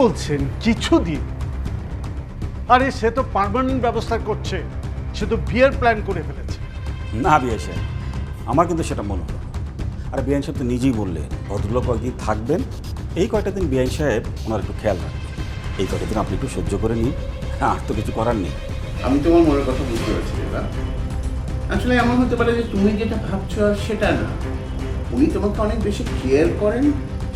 বলছেন কিছুদিন। আরে সে তো পারমানেন্ট ব্যবস্থা করছে। সে তো বিয়ের প্ল্যান করে ফেলেছে। না বিয়ে সাহেব আমার কিন্তু সেটা মনে হলো না। আর বিআইন সাহেব তো নিজেই বললেন ভদ্রলোক কয়েকদিন থাকবেন। এই কয়টা দিন বিআইন সাহেব ওনার একটু খেয়াল রাখবেন। এই কয়টা দিন আপনি একটু সহ্য করে নিন। আর তো কিছু করার নেই। আমি তোমার মনের কথা বুঝতে পারছি এবার। আসলে এমন হতে পারে যে তুমি যেটা ভাবছ আর সেটা না। উনি তোমাকে অনেক বেশি কেয়ার করেন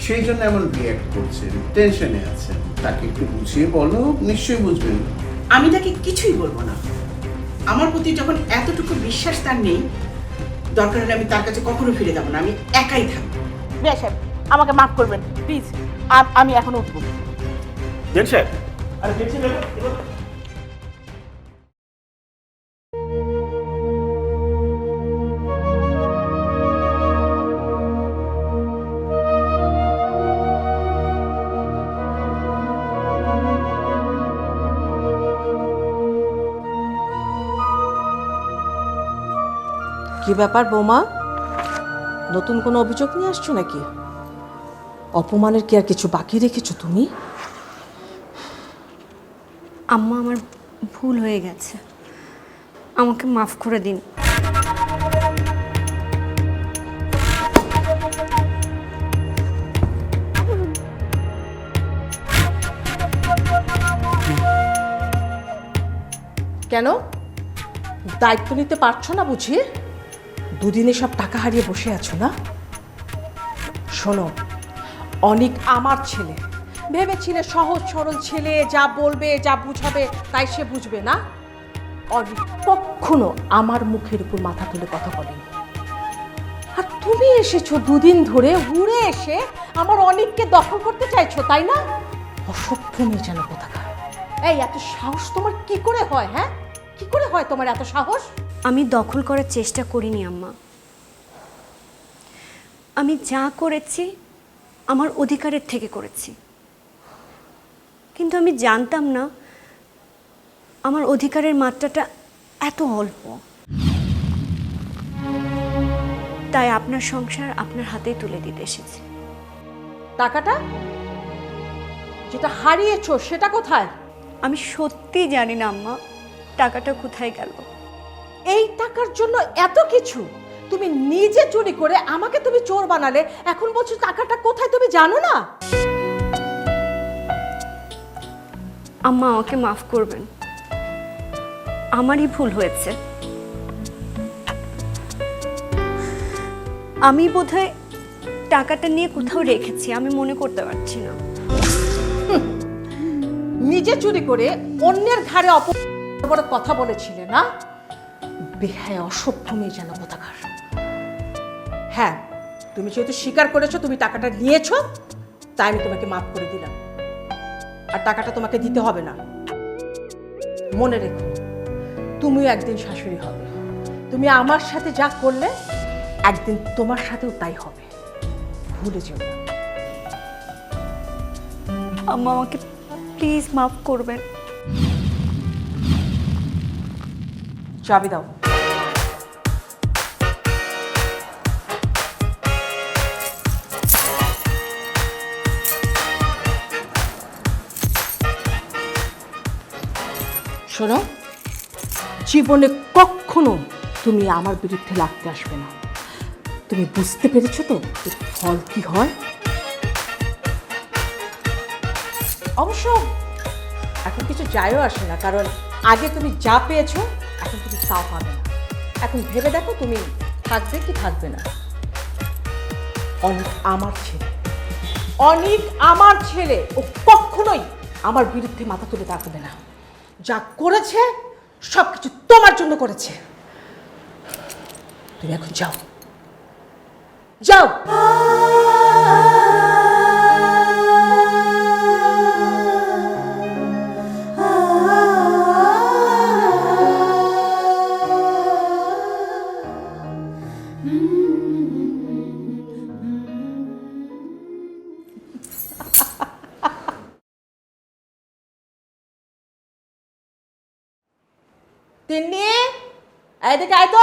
সেই জন্য এমন রিয়াক্ট করছেন টেনশনে আছেন। তাকে একটু বুঝিয়ে বলো নিশ্চয়ই বুঝবেন। আমি তাকে কিছুই বলব না। আমার প্রতি যখন এতটুকু বিশ্বাস তার নেই দরকার হলে আমি তার কাছে কখনো ফিরে যাব না আমি একাই থাকব। বিয়া সাহেব আমাকে মাফ করবেন প্লিজ আমি এখন উঠবো। বিআইন সাহেব। কি ব্যাপার বৌমা? নতুন কোনো অভিযোগ নিয়ে আসছো নাকি? অপমানের কি আর কিছু বাকি রেখেছো তুমি? আম্মা আমার ভুল হয়ে গেছে। আমাকে মাফ করে দিন। কেন? দায়িত্ব নিতে পারছ না বুঝি? দুদিনে সব টাকা হারিয়ে বসে আছো না? শোনো, অনেক আমার ছেলে। ভেবেছিলে সহজ সরল ছেলে, যা বলবে, যা বুঝাবে, তাই সে বুঝবে না? অনেক কখনো আমার মুখের উপর মাথা তুলে কথা বলেনি। আর তুমি এসেছ দুদিন ধরে, উড়ে এসে আমার অনেককে দখল করতে চাইছো, তাই না? অসভ্য মেয়ে যেন কোথাকার। এই, এত সাহস তোমার কি করে হয় হ্যাঁ? কি করে হয় তোমার এত সাহস? আমি দখল করার চেষ্টা করিনি আম্মা। আমি যা করেছি আমার অধিকারের থেকে করেছি। কিন্তু আমি জানতাম না আমার অধিকারের মাত্রাটা এত অল্প। তাই আপনার সংসার আপনার হাতেই তুলে দিতে এসেছি। টাকাটা? যেটা হারিয়েছো সেটা কোথায়? আমি সত্যি জানি না আম্মা টাকাটা কোথায় গেল। এই টাকার জন্য এত কিছু? তুমি নিজে চুরি করে আমাকে তুমি চোর বানালে এখন বলছো টাকাটা কোথায় তুমি জানো না? আম্মা আমাকে মাফ করবেন। আমারই ভুল হয়েছে। আমি বোধহয় টাকাটা নিয়ে কোথাও রেখেছি আমি মনে করতে পারছি না। নিজে চুরি করে অন্যের ঘাড়ে অপ কথা বলেছিলে না? বেহায় অসভ্য মেয়ে যেন কোথাকার। হ্যাঁ তুমি যেহেতু স্বীকার করেছ তুমি টাকাটা নিয়েছো তাই আমি তোমাকে মাফ করে দিলাম। আর টাকাটা তোমাকে দিতে হবে না। মনে রেখো তুমিও একদিন শাশুড়ি হবে। তুমি আমার সাথে যা করলে একদিন তোমার সাথেও তাই হবে। ভুলে যেও না। আম্মা আমাকে প্লিজ মাফ করবেন। চাবি দাও। শোনো, জীবনে কখনো তুমি আমার বিরুদ্ধে লাগতে আসবে না। তুমি বুঝতে পেরেছ তো ফল কি হয়? অবশ্য এখন কিছু যায়ও আসে না, কারণ আগে তুমি যা পেয়েছ, এখন তুমি তাও পাবে না। এখন ভেবে দেখো তুমি থাকবে কি থাকবে না। অনেক আমার ছেলে, অনেক আমার ছেলে, ও কখনোই আমার বিরুদ্ধে মাথা তুলে তাকাবে না। যা করেছে সব কিছু তোমার জন্য করেছে। তুমি এখন যাও। যাও। এদিকে আয় তো?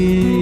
You.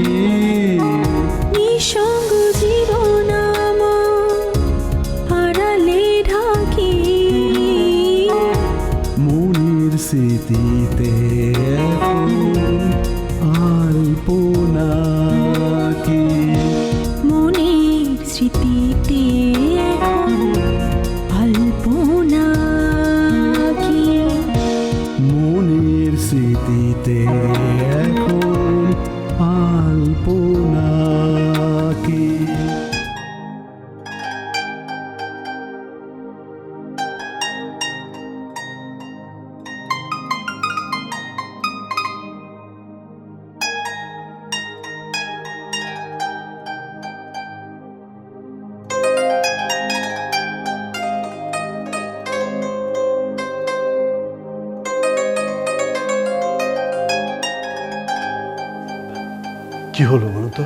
কি হলো বলো তো?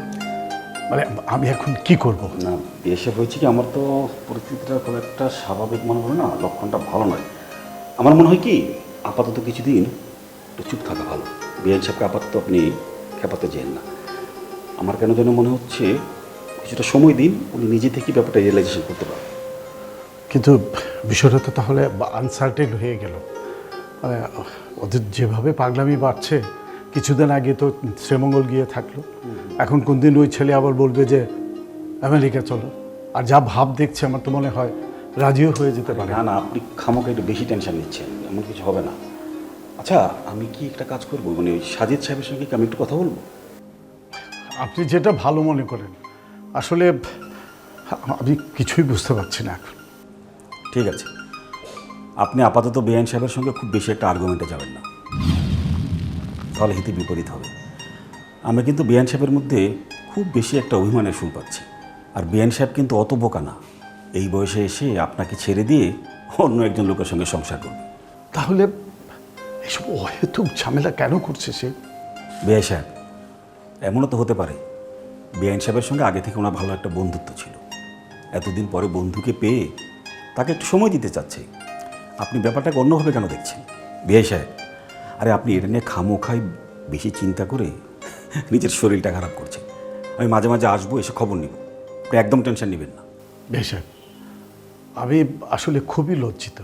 মানে আমি এখন কি করব? না এসে হয়েছে কি আমার তো পরিস্থিতিটা খুব একটা স্বাভাবিক মনে হলো না লক্ষণটা ভালো নয়। আমার মনে হয় কি আপাতত কিছুদিন একটু চুপ থাকা ভালো। বিআইন সাহেবকে আপাতত আপনি খেপাতে যেন না। আমার কেন যেন মনে হচ্ছে কিছুটা সময় দিন উনি নিজে থেকে ব্যাপারটা রিয়েলাইজেশন করতে পারেন কিন্তু বিষয়টা তো তাহলে আনসার্টেন হয়ে গেল। মানে ওদের যেভাবে পাগলামি বাড়ছে কিছুদিন আগে তো শ্রীমঙ্গল গিয়ে থাকল। এখন কোন দিন ওই ছেলে আবার বলবে যে আমেরিকা চলো। আর যা ভাব দেখছে আমার তো মনে হয় রাজিও হয়ে যেতে পারে। না না আপনি খামোকে একটু বেশি টেনশন নিচ্ছেন এমন কিছু হবে না। আচ্ছা আমি কি একটা কাজ করব? মানে ওই সাজিদ সাহেবের সঙ্গে কি আমি একটু কথা বলব? আপনি যেটা ভালো মনে করেন আসলে আমি কিছুই বুঝতে পারছি না এখন। ঠিক আছে। আপনি আপাতত বেআইন সাহেবের সঙ্গে খুব বেশি একটা আর্গুমেন্টে যাবেন না। তাহলে হিতে বিপরীত হবে। আমরা কিন্তু বেআইন সাহেবের মধ্যে খুব বেশি একটা অভিমানের সুর পাচ্ছি। আর বেআইন সাহেব কিন্তু অত বোকা না। এই বয়সে এসে আপনাকে ছেড়ে দিয়ে অন্য একজন লোকের সঙ্গে সংসার করবে। তাহলে এসব অহেতুক ঝামেলা কেন করছে সে? বেআই সাহেব এমনও তো হতে পারে। বেআইন সাহেবের সঙ্গে আগে থেকে ওনার ভালো একটা বন্ধুত্ব ছিল। এতদিন পরে বন্ধুকে পেয়ে তাকে একটু সময় দিতে চাচ্ছে। আপনি ব্যাপারটাকে অন্যভাবে কেন দেখছেন? বেআই সাহেব আরে আপনি এটা নিয়ে খামোখাই বেশি চিন্তা করে নিজের শরীরটা খারাপ করছে আমি মাঝে মাঝে আসব এসে খবর নিব। আপনি একদম টেনশন নেবেন না। বেশ আমি আসলে খুবই লজ্জিত।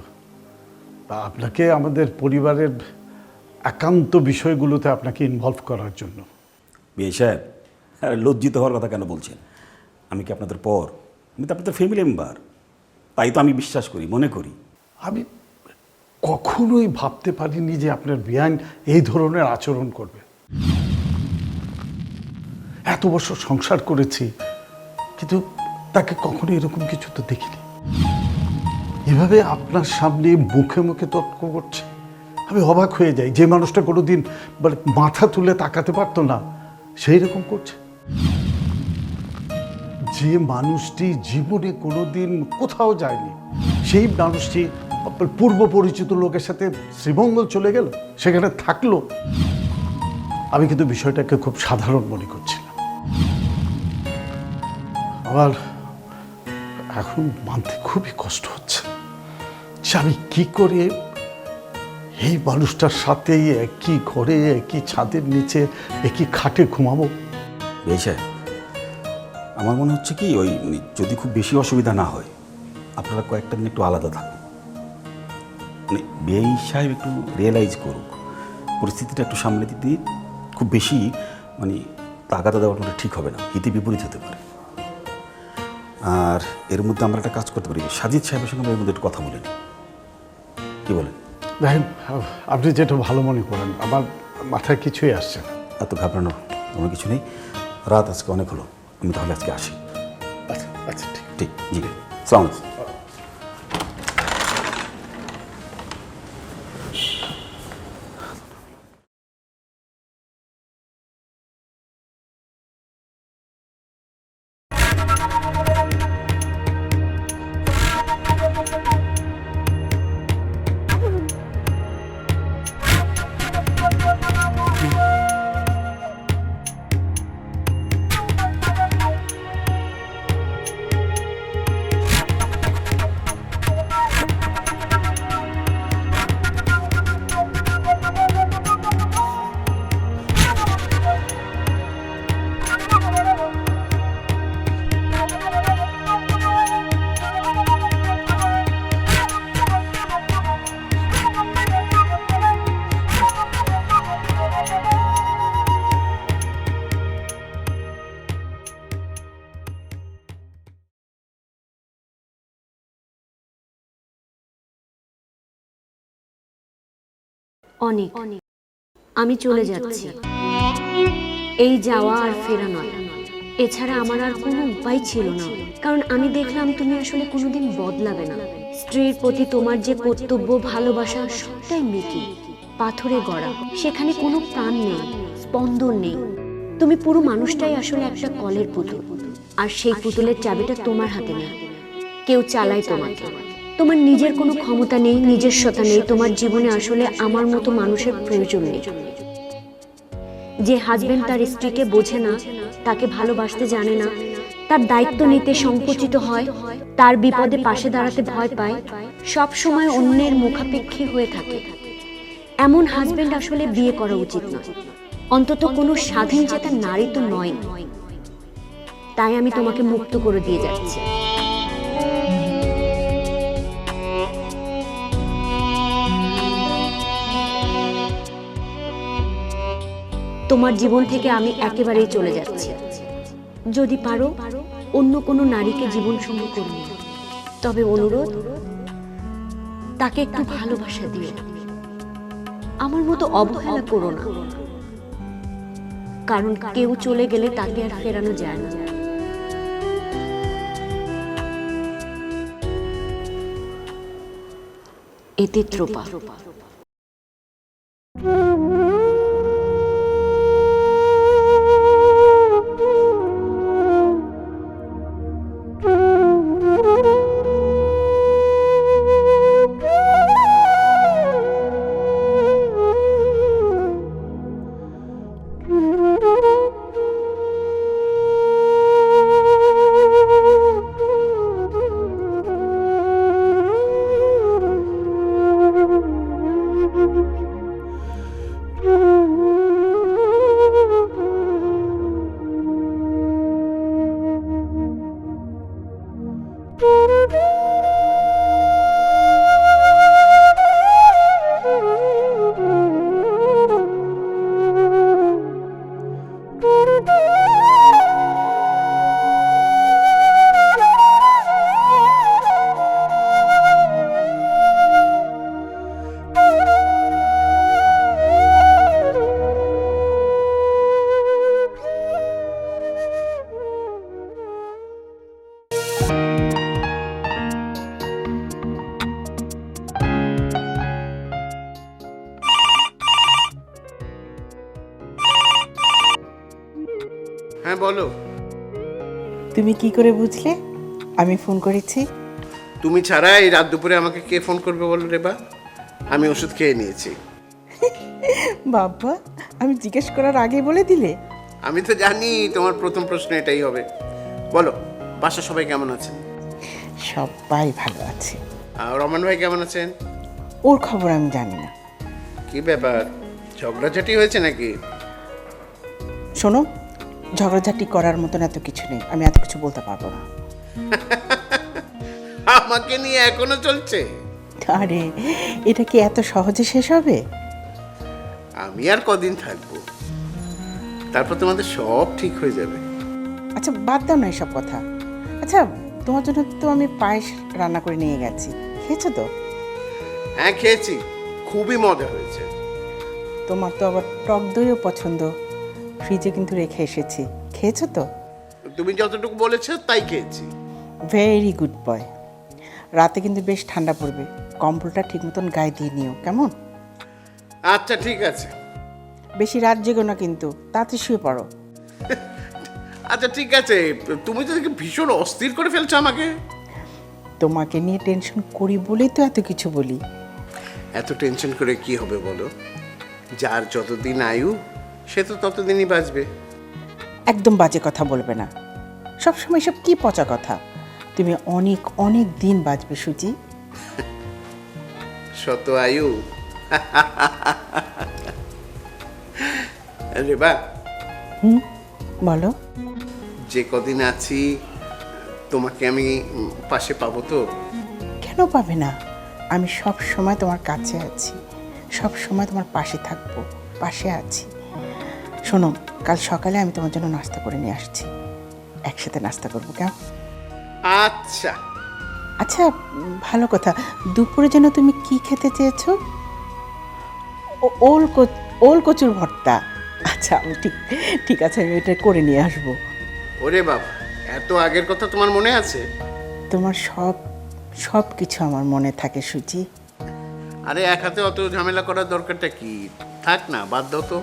তা আপনাকে আমাদের পরিবারের একান্ত বিষয়গুলোতে আপনাকে ইনভলভ করার জন্য। বিয়ে সাহেব লজ্জিত হওয়ার কথা কেন বলছেন? আমি কি আপনাদের পর? আমি তো আপনাদের ফ্যামিলি মেম্বার তাই তো আমি বিশ্বাস করি মনে করি। আমি কখনোই ভাবতে পারিনি যে আপনার বিয়ান এই ধরনের আচরণ করবে। এত বছর সংসার করেছি, কিন্তু তাকে কখনো এরকম কিছু তো দেখিনি। এভাবে আপনার সামনে মুখে মুখে তর্ক করছে, আমি অবাক হয়ে যাই। যে মানুষটা কোনোদিন মানে মাথা তুলে তাকাতে পারতো না, সেই রকম করছে। যে মানুষটি জীবনে কোনোদিন কোথাও যায়নি, সেই মানুষটি পূর্ব পরিচিত লোকের সাথে শ্রীমঙ্গল চলে গেল, সেখানে থাকল। আমি কিন্তু বিষয়টাকে খুব সাধারণ মনে করছিলাম। আমার এখন মানতে খুবই কষ্ট হচ্ছে যে আমি কি করে এই মানুষটার সাথে একই ঘরে, একই ছাদের নিচে, একই খাটে ঘুমাবো? সাহেব, আমার মনে হচ্ছে কি, ওই যদি খুব বেশি অসুবিধা না হয়, আপনারা কয়েকটা দিন একটু আলাদা থাকুন। মানে বিআই সাহেব একটু রিয়েলাইজ করুক। পরিস্থিতিটা একটু সামলে দিতে খুব বেশি মানে তাগাদা দেওয়াটা ঠিক হবে না হিতে বিপরীত হতে পারে। আর এর মধ্যে আমরা একটা কাজ করতে পারি। সাজিদ সাহেবের সঙ্গে আমরা এর মধ্যে একটু কথা বলে নিই। কী বলেন? দেখেন আপনি যেটা ভালো মনে করেন আমার মাথায় কিছুই আসছে না। এত ঘাবড়ানোর কোনো কিছু নেই। রাত আজকে অনেক হলো আমি তাহলে আজকে আসি। আচ্ছা আচ্ছা ঠিক। ঠিক জি। সালাম আলাইকুম। অনেক। আমি চলে যাচ্ছি। এই যাওয়া আর ফেরা নয়। এছাড়া আমার আর কোনো উপায় ছিল না। কারণ আমি দেখলাম তুমি আসলে কোনোদিন বদলাবে না। স্ত্রীর প্রতি তোমার যে কর্তব্য ভালোবাসা সবটাই মিকি পাথরে গড়া। সেখানে কোনো প্রাণ নেই স্পন্দন নেই। তুমি পুরো মানুষটাই আসলে একটা কলের পুতুল। আর সেই পুতুলের চাবিটা তোমার হাতে নেই। কেউ চালায় তোমাকে। তোমার নিজের কোনো ক্ষমতা নেই নিজস্বতা নেই তোমার জীবনে আসলে আমার মতো মানুষের প্রয়োজন নেই। যে হাজবেন্ড তার স্ত্রীকে বোঝে না তাকে ভালোবাসতে জানে না তার দায়িত্ব নিতে সংকুচিত হয় তার বিপদে পাশে দাঁড়াতে ভয় পায় সব সময় অন্যের মুখাপেক্ষী হয়ে থাকে। এমন হাজবেন্ড আসলে বিয়ে করা উচিত নয়। অন্তত কোনো স্বাধীন চেতা নারী তো নয়। তাই আমি তোমাকে মুক্ত করে দিয়ে যাচ্ছি। তোমার জীবন থেকে আমি একেবারেই চলে যাচ্ছি। যদি পারো অন্য কোনো নারীকে জীবন সঙ্গী করে নিও। তবে অনুরোধ তাকে একটু ভালোবাসা দিও। আমার মতো অবহেলা করো না। কারণ কেউ চলে গেলে তাকে আর ফেরানো যায় না। এতে ত্রোপা। তুমি কি করে বুঝলে? আমি ফোন করেছি। তুমি ছাড়া এই রাত দুপুরে আমাকে কে ফোন করবে বলো রেবা আমি ওষুধ খেয়ে নিয়েছি। বাবা আমি জিজ্ঞেস করার আগে বলে দিলে? আমি তো জানি তোমার প্রথম প্রশ্ন এটাই হবে। বলো বাসা সবাই কেমন আছেন সবাই ভালো আছে। আর রমন ভাই কেমন আছেন? ওর খবর আমি জানি না। কি ব্যাপার? ঝগড়াঝাটি হয়েছে নাকি? শোনো ঝগড়াঝাটি করার মতন এত কিছু নেই। আমি এত কিছু বলতে পারব না। আমাকে নিয়ে এখনও চলছে? আরে এটা কি এত সহজে শেষ হবে? আমি আর কদিন থাকব। তারপর তোমাদের সব ঠিক হয়ে যাবে। আচ্ছা বাদ দাও না এসব কথা। আচ্ছা তোমার জন্য তো আমি পায়েস রান্না করে নিয়ে গেছি। খেয়েছো তো? হ্যাঁ খেয়েছি। খুবই মজা হয়েছে। তোমার তো আবার টক দইও পছন্দ। ফ্রিজে কিন্তু রেখে এসেছি। খেয়েছো তো? তুমি যতটুকু বলেছ তাই খেয়েছি। ভেরি গুড বয় রাতে কিন্তু বেশ ঠান্ডা পড়বে। কম্বলটা ঠিক মতন গায়ে দিয়ে নিও কেমন? আচ্ছা ঠিক আছে। বেশি রাত জেগো না কিন্তু তাতে শুয়ে পড়ো। আচ্ছা ঠিক আছে। তুমি তো ভীষণ অস্থির করে ফেলছো আমাকে। তোমাকে নিয়ে টেনশন করি বলেই তো এত কিছু বলি। এত টেনশন করে কি হবে বলো? যার যতদিন আয়ু সে তো ততদিনই বাঁচবে একদম বাজে কথা বলবে না। সবসময় সব কি পচা কথা? তুমি অনেক অনেক দিন বাঁচবে সুজি। শত আয়ু। রেবা বলো। যে কদিন আছি তোমাকে আমি পাশে পাবো তো? কেন পাবে না? আমি সব সময় তোমার কাছে আছি। সব সময় তোমার পাশে থাকব পাশে আছি। শোনো কাল সকালে আমি তোমার জন্য নাস্তা করে নিয়ে আসছি। একসাথে নাস্তা করব কেমন? আচ্ছা। আচ্ছা ভালো কথা। দুপুরে যেন তুমি কি খেতে চেয়েছো? ওল ওল কচুর ভর্তা। আচ্ছা আমি ঠিক ঠিক আছে আমি এটা করে নিয়ে আসব। ওরে বাবা এত আগের কথা তোমার মনে আছে? তোমার সব সব কিছু আমার মনে থাকে সুচি আরে এক হাতে অত ঝামেলা করার দরকারটা কি? থাক না বাদ দাও তো।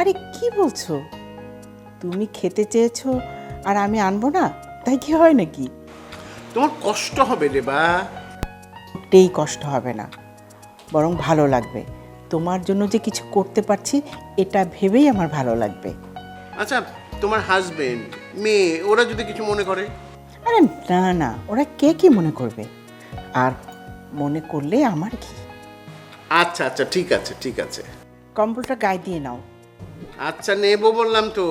আরে কি বলছো? তুমি খেতে চেয়েছো আর আমি আনব না? তাই কি হয় নাকি? তোমার কষ্ট হবে রে বা। মোটেই কষ্ট হবে না বরং ভালো লাগবে। তোমার জন্য যে কিছু করতে পারছি এটা ভেবেই আমার ভালো লাগবে। আচ্ছা তোমার হাজবেন্ড মেয়ে ওরা যদি কিছু মনে করে? আরে না না ওরা কে কি মনে করবে? আর মনে করলে আমার কি? আচ্ছা আচ্ছা ঠিক আছে ঠিক আছে। কম্বলটা গায়ে দিয়ে নাও। আচ্ছা নেব বললাম তো।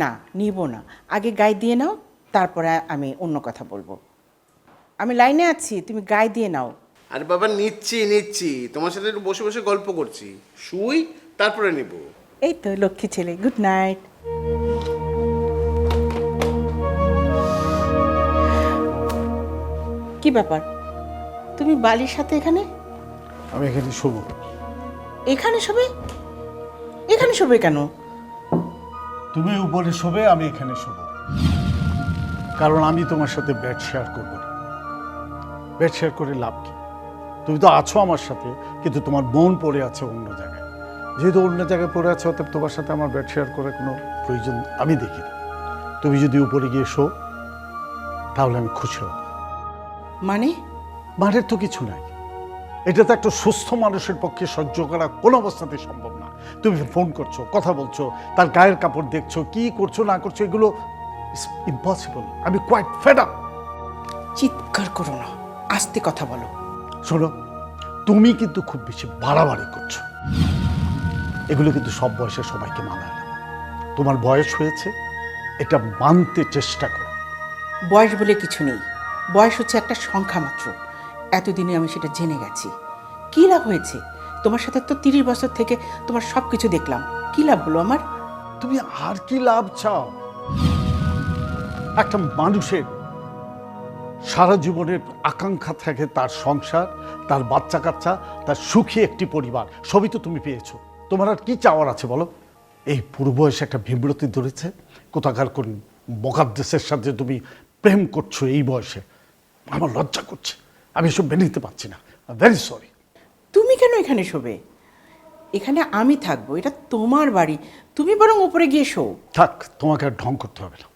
না নিব না। আগে গায়ে দিয়ে নাও তারপরে আমি অন্য কথা বলব। আমি লাইনে আছি তুমি গায়ে দিয়ে নাও। আরে বাবা নিচ্ছি নিচ্ছি। তোমার সাথে একটু বসে বসে গল্প করছি। শুই তারপরে নেব। এই তো লক্ষ্মী ছেলে গুড নাইট। কি ব্যাপার? তুমি বালির সাথে এখানে? আমি এখানে শুভ এখানে শোবে? এখানে শোবে কেন? তুমি উপরে শোবে আমি এখানে শোব। কারণ আমি তোমার সাথে ব্যাট শেয়ার করব না। বেড শেয়ার করে লাভ কি? তুমি তো আছো আমার সাথে কিন্তু তোমার মন পড়ে আছে অন্য জায়গায়। যেহেতু অন্য জায়গায় পড়ে আছে অতএব তোমার সাথে আমার ব্যাট শেয়ার করার কোনো প্রয়োজন আমি দেখি না। তুমি যদি উপরে গিয়ে শো তাহলে আমি খুশি হব। মানে? মানের তো কিছু নাই। এটা তো একটা সুস্থ মানুষের পক্ষে সহ্য করা কোনো অবস্থাতেই সম্ভব তুমি ফোন করছ কথা বলছো তার গায়ের কাপড় দেখছ কি করছ না করছ এগুলো ইম্পসিবল আমি কোয়াইট ফেড আপ চিৎকার করো না আস্তে কথা বলো। শোনো তুমি কিন্তু খুব বেশি বাড়াবাড়ি করছ। এগুলো কিন্তু সব বয়সে সবাইকে মানায় না। তোমার বয়স হয়েছে এটা মানতে চেষ্টা করো। বয়স বলে কিছু নেই। বয়স হচ্ছে একটা সংখ্যা মাত্র। এতদিনে আমি সেটা জেনে গেছি। কী লাভ হয়েছে? তোমার সাথে তো তিরিশ বছর থেকে তোমার সব কিছু দেখলাম। কি লাভ হলো আমার? তুমি আর কি লাভ চাও? একটা মানুষের সারা জীবনের আকাঙ্ক্ষা থাকে তার সংসার, তার বাচ্চা কাচ্চা তার সুখী একটি পরিবার। সবই তো তুমি পেয়েছ। তোমার আর কি চাওয়ার আছে বলো? এই পূর্ব বয়সে একটা বিব্রতি ধরেছে। কোথাকার কোন মকাদ্দেশের সাথে তুমি প্রেম করছ এই বয়সে? আমার লজ্জা করছে। আমি এসব মেনে নিতে পারছি না। ভেরি সরি তুমি কেন এখানে শোবে? এখানে আমি থাকব এটা তোমার বাড়ি। তুমি বরং উপরে গিয়ে শো। থাক তোমাকে আর ঢং করতে হবে না।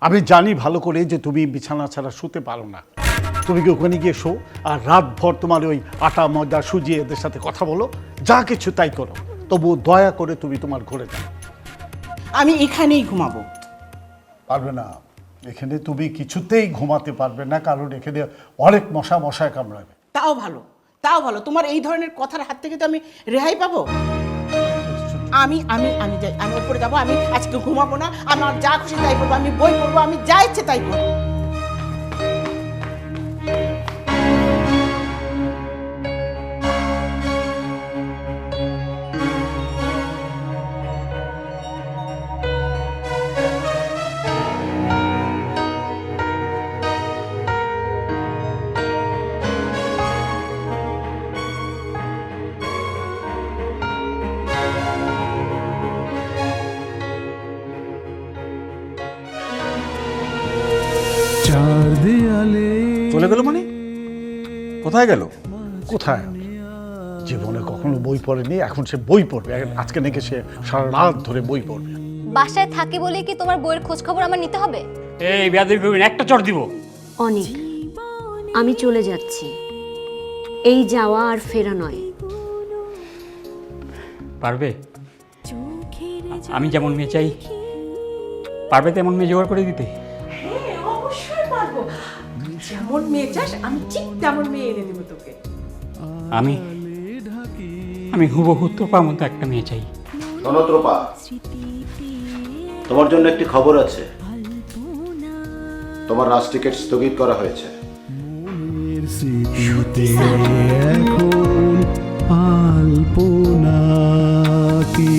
আমি জানি ভালো করে যে তুমি বিছানা ছাড়া শুতে পারো না। তুমি কি ওখানে গিয়ে শো? আর রাতভর তোমার ওই আটা ময়দা সুজি এদের সাথে কথা বলো। যা কিছু তাই করো। তবু দয়া করে তুমি তোমার ঘরে যাও। আমি এখানেই ঘুমাবো। পারবে না। এখানে তুমি কিছুতেই ঘুমাতে পারবে না কারণ এখানে অনেক মশা মশায় কামড়াবে। তাও ভালো। তাও ভালো। তোমার এই ধরনের কথার হাত থেকে তো আমি রেহাই পাবো? আমি আমি আমি যাই, আমি উপরে যাব, আমি আজকে ঘুমাবো না আমার যা খুশি তাই করব, আমি বই পড়ব, আমি যা ইচ্ছে তাই করব। কোথায় গেল? কোথায়? জীবনে কখনো বই পড়েনি এখন সে বই পড়বে। আজকে নাকি সে সারা রাত ধরে বই পড়বে। বাসায় থাকে বলে কি তোমার বইয়ের খোঁজ খবর আমার নিতে হবে? এই বেয়াদবি করবেন একটা চড় দিব। অনেক। আমি চলে যাচ্ছি। এই যাওয়া আর ফেরা নয়। পারবে? আমি যেমন মেয়ে চাই পারবে তেমন মেয়ে জোগাড় করে দিতে? যেমন মেয়ে চাস আমি ঠিক তেমন মেয়ে এনে দেবো তোকে। আমি আমি হুবহু তোপা মতো একটা মেয়ে চাই। ননত্রপা তোমার জন্য একটি খবর আছে। তোমার রাজ টিকিট স্থগিত করা হয়েছে। এখন আলপনা কি?